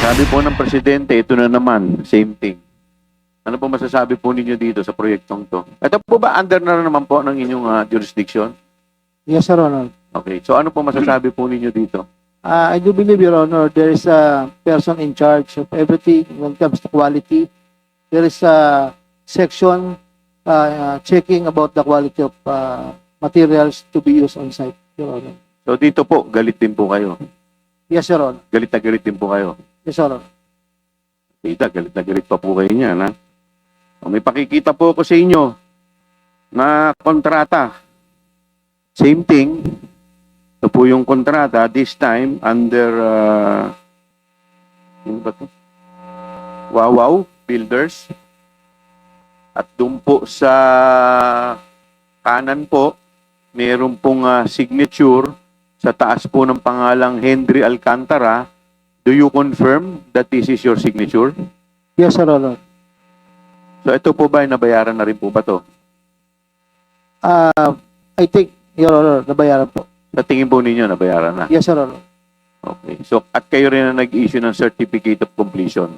Sabi po ng Presidente, ito na naman, same thing. Ano po masasabi po ninyo dito sa proyektong to? Ito po ba under na naman po ng inyong ah, jurisdiction? Yes, Your Honor. Okay, so ano po masasabi po ninyo dito? Uh, I do believe, Your Honor, there is a person in charge of everything when it comes to quality. There is a section uh, checking about the quality of uh, materials to be used on site, Your Honor. So dito po, galit din po kayo. Yes, Your Honor. Galit na galit din po kayo. Yes, Your Honor. Tita, galit na galit pa po kayo niyan, ha? O, may pakikita po ako sa inyo na kontrata. Same thing. Ito po yung kontrata, this time under, uh, ano ba to? Wawaw Builders. At doon po sa kanan po, meron pong ah, signature sa taas po ng pangalang Henry Alcantara. Do you confirm that this is your signature? Yes, Your Honor. So ito po ba ay nabayaran na rin po ba to? Uh, I think, Your Honor, nabayaran po. Sa tingin po ninyo nabayaran na? Yes, Your Honor. Okay. So at kayo rin na nag-issue ng certificate of completion.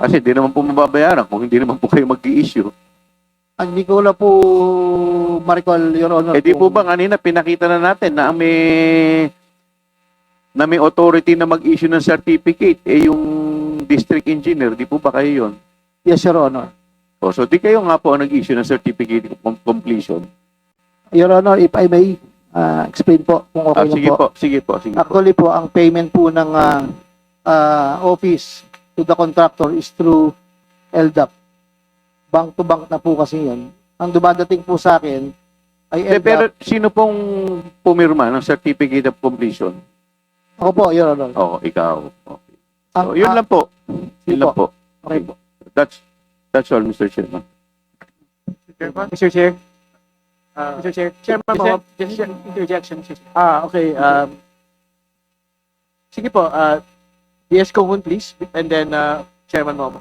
Kasi di naman po mababayaran kung hindi naman po kayo mag-i-issue. Ah, Hindi ko wala po ma-recall, Your Honor. Eh di po ba kanina pinakita na natin na may na may authority na mag-issue ng certificate eh yung district engineer, di po ba kayo yon? Yes, Your Honor. O, so di kayo nga po ang nag-issue ng certificate of com- completion. Your Honor, if I may uh, explain po kung okay Ah, lang sige po. po, sige po, sige po. Actually po, ang payment po ng ah, ah, office to the contractor is through LDAP. Bank to bank na po kasi yun. Ang dumadating po sa akin ay LDAP. pero sino pong pumirma ng certificate of completion? Ako po, Your Honor. Oo, ikaw. Okay. Ang, So, yun ah, lang po. Yun lang po. Okay po. That's that's all, Mr. Chairman. Mr. Chair. Mr. Chair. Chairman mo, just interjection. Mr. Chair. Ah, okay. Um, sige po, uh, DS Kohun, please. And then, uh, Chairman Momo.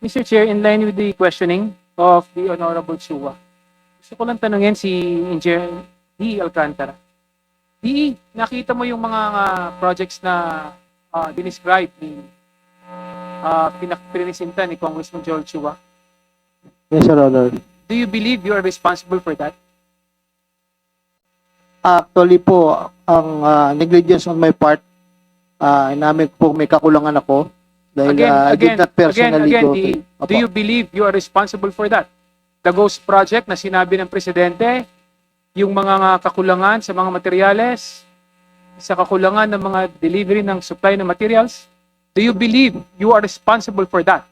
Mr. Chair, in line with the questioning of the Honorable Chua, gusto ko lang tanungin si Engineer D. Alcantara. D, nakita mo yung mga ah, projects na uh, dinescribe ni uh, pinakprinisinta ni Congressman Joel Chua. Yes, Your Honor. Do you believe you are responsible for that? Actually po, ang ah, negligence on my part, uh, namin po may kakulangan ako dahil Again, ah, I did again, not again, personally again, go to- do you believe you are responsible for that? The Ghost Project na sinabi ng Presidente, yung mga nga kakulangan sa mga materyales, sa kakulangan ng mga delivery ng supply ng materials, do you believe you are responsible for that?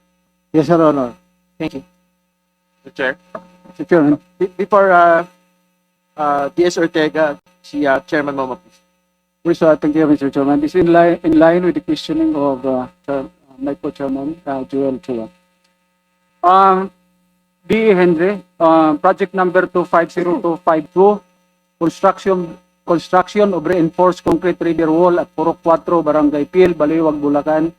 Yes, Your Honor. Thank you. Mr. Chair. Mr. Chairman. Be- Before, uh, uh, DS Ortega, si uh, Chairman Momo, please. Yes, uh, thank you, Mr. Chairman. This is in line, in line with the questioning of uh, uh, my co-chairman, uh, Joel Chua. Um, D. Henry, uh, project number 250252, construction construction of reinforced concrete river wall at Purok 4, Barangay Pil, Baliwag, Bulacan,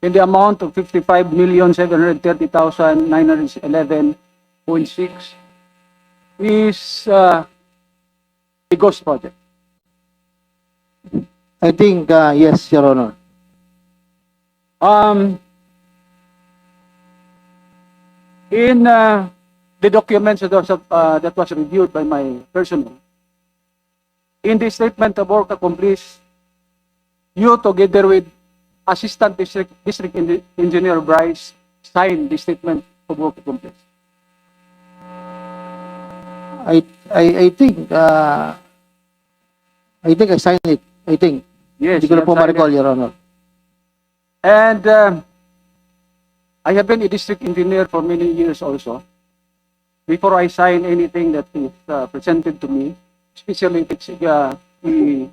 in the amount of 55,730,911.6 is uh, a ghost project. I think, ah, yes, Your Honor. Um, in uh, the documents that was, uh, that was reviewed by my personnel, in the statement of work accomplished, you together with Assistant District, District Engi- Engineer Bryce signed the statement of work accomplished. I, I, I think, uh, I think I signed it. I think. Yes. Hindi ko you na po ma-recall, Your Honor. And uh, I have been a district engineer for many years also. Before I sign anything that is uh, presented to me, especially if it's uh, a,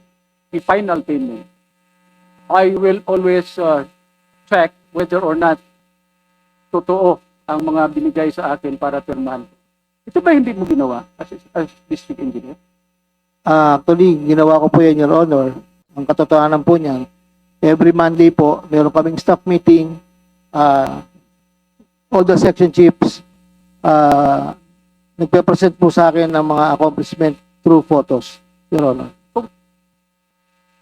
a final payment, I will always uh, check whether or not totoo ang mga binigay sa akin para pirmahan. Ito ba hindi mo ginawa as, as district engineer? Ah, actually, ginawa ko po yan, Your Honor. Ang katotohanan po niyan, every Monday po, meron kaming staff meeting, ah, all the section chiefs, ah, nagpe-present po sa akin ng mga accomplishment through photos, Your Honor.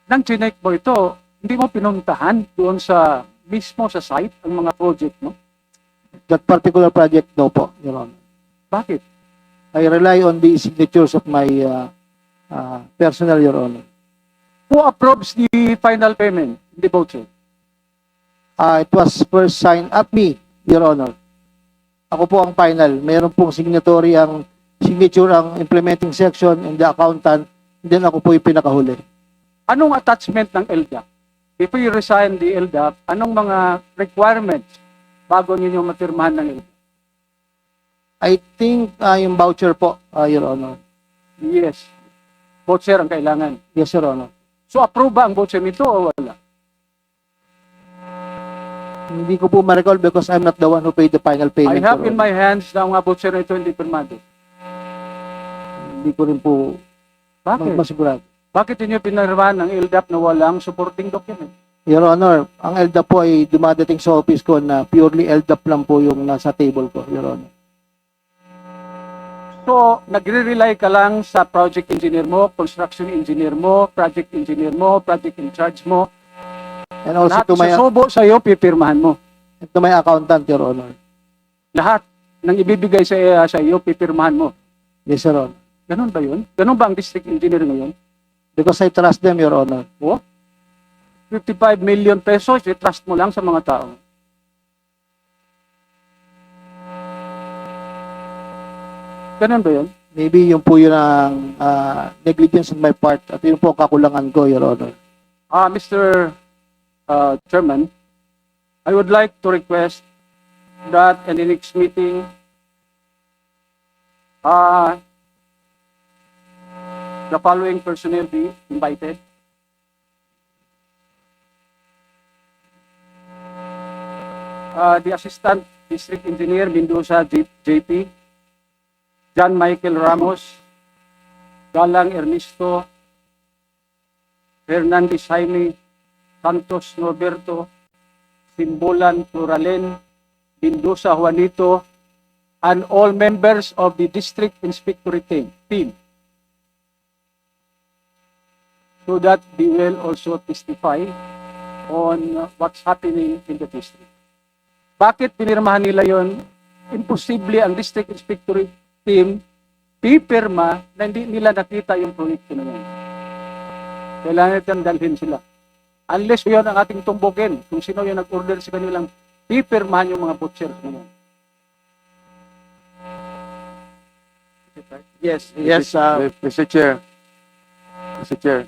Nang chinek mo ito, hindi mo pinuntahan doon sa mismo sa site ang mga project mo? That particular project, no po, Your Honor. Bakit? I rely on the signatures of my uh, uh, personnel, Your Honor. Who approves the final payment, the voucher? Uh, it was first signed at me, Your Honor. Ako po ang final. Mayroon pong signatory ang signature ang implementing section and the accountant. And then ako po yung pinakahuli. Anong attachment ng LDAP? Before you resign the LDAP, anong mga requirements bago ninyo mapirmahan ng LDAP? I think uh, yung voucher po, uh, Your Honor. Yes. Voucher ang kailangan. Yes, Your Honor. So approve ba ang voucher nito o wala? Hindi ko po ma-recall because I'm not the one who paid the final I payment. have Your in my hands na ang mga voucher nito hindi pirmado. Hindi ko rin po Bakit? mas- masigurado. Bakit inyo pinirmahan ng LDAP na walang supporting document? Your Honor, ang LDAP po ay dumadating sa office ko na purely LDAP lang po yung nasa table ko, Your Honor. So, nagre-rely ka lang sa project engineer mo, construction engineer mo, project engineer mo, project in charge mo. And also Lahat to my, susubo sa iyo, pipirmahan mo. to my accountant, Your Honor. Lahat ng ibibigay sa, sa iyo, pipirmahan mo. Yes, Your Honor. Ganun ba yun? Ganun ba ang district engineer ngayon? Because I trust them, Your Honor. 55 million pesos, i-trust mo lang sa mga tao. Ganun ba yun? Maybe yung po yun ang ah, negligence on my part at yun po ang kakulangan ko, Your Honor. Ah, Mr. uh, Chairman, I would like to request that in the next meeting, uh, the following personnel be invited. Uh, the Assistant District Engineer Mendoza JP, John Michael Ramos, Galang Ernesto, Hernandez Jaime, Santos Norberto, Simbolan Pluralen, Mendoza Juanito, and all members of the District Inspectorate team, team. So that they will also testify on what's happening in the district. Bakit pinirmahan nila yon? Imposible ang District Inspectorate team pipirma na hindi nila nakita yung proyekto na yan. Kailangan natin dalhin sila. Unless yun ang ating tumbukin, kung sino yung nag-order sa kanilang pipirmahan yung mga butchers na yan. Yes, yes, uh, Mr. Chair. Mr. Chair,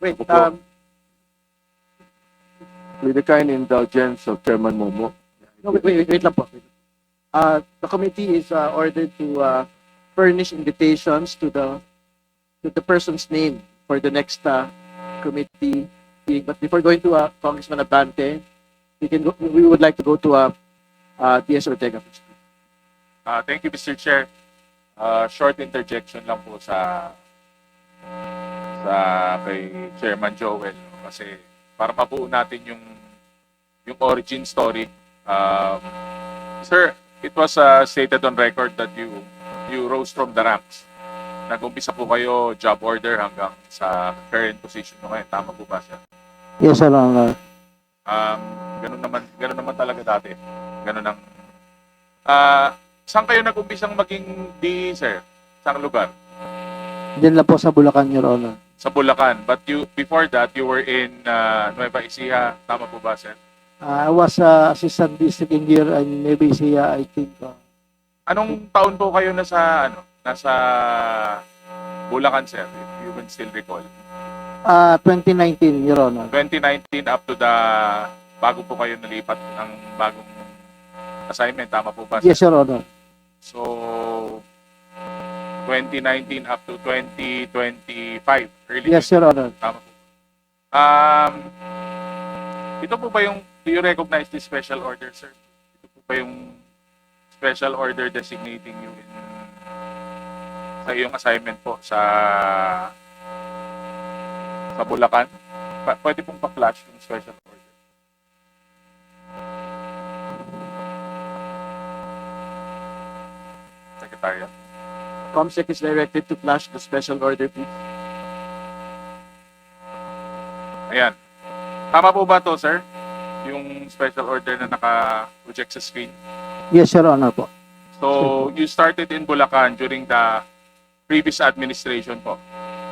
wait, um, with the kind indulgence of Chairman Momo, no, wait, wait, wait lang po. Uh, the committee is uh, ordered to uh, furnish invitations to the to the person's name for the next uh, committee meeting. But before going to uh, Congressman Abante, we can go, we would like to go to uh, uh, DS Ortega. Ah, thank you, Mr. Chair. Ah, short interjection lang po sa sa kay Chairman Joel kasi para mabuo natin yung yung origin story. Um, sir, it was uh, stated on record that you you rose from the ranks. Nag-umpisa po kayo job order hanggang sa current position mo ngayon. Tama po ba, sir? Yes, Your Honor. Um, ganun naman, ganun naman talaga dati. Ganun ang Ah, saan kayo nag-umpisang maging DE, sir? Saan lugar? Diyan lang po sa Bulacan, Your Honor. Sa Bulacan. But you before that, you were in uh, Nueva Ecija. Tama po ba, sir? Uh, I was uh, assistant district engineer in Nueva Ecija, I think. Uh, Anong taon po kayo nasa ano? Nasa Bulacan, sir? If you can still recall. Uh, 2019, Your Honor. 2019 up to the bago po kayo nalipat ng bagong assignment. Tama po ba, sir? Yes, Your Honor. So, 2019 up to 2025. Early Yes, Your Honor. Tama po. Um, ito po ba yung, do you recognize this special order, sir? Ito po ba yung special order designating you in sa iyong assignment po sa sa Bulacan? Pa- pwede pong pa-flash yung special order. Secretariat. COMSEC is directed to flash the special order, please. Ayan. Tama po ba to, sir? Yung special order na naka-project sa screen. Yes, Your Honor po. So, you started in Bulacan during the previous administration po.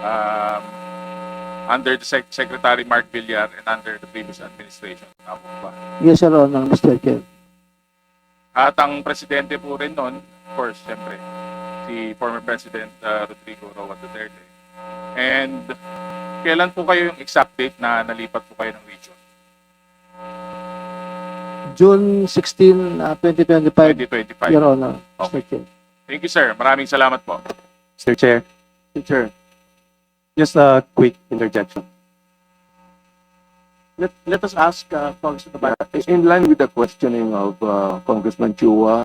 Um, under the Sec- Secretary Mark Villar and under the previous administration. Tama po ba? Yes, Your Honor, Mr. Chair. At ang presidente po rin noon, of course, siyempre, si former President uh, Rodrigo Roa Duterte. And kailan po kayo yung exact date na nalipat po kayo ng region? June 16, uh, 2025, 2025. Your Honor, Mr. Okay. Chair. Thank you, sir. Maraming salamat po. Mr. Chair, Mr. Chair, just a quick interjection. Let, let us ask uh, at. In line with the questioning of uh, Congressman Chua,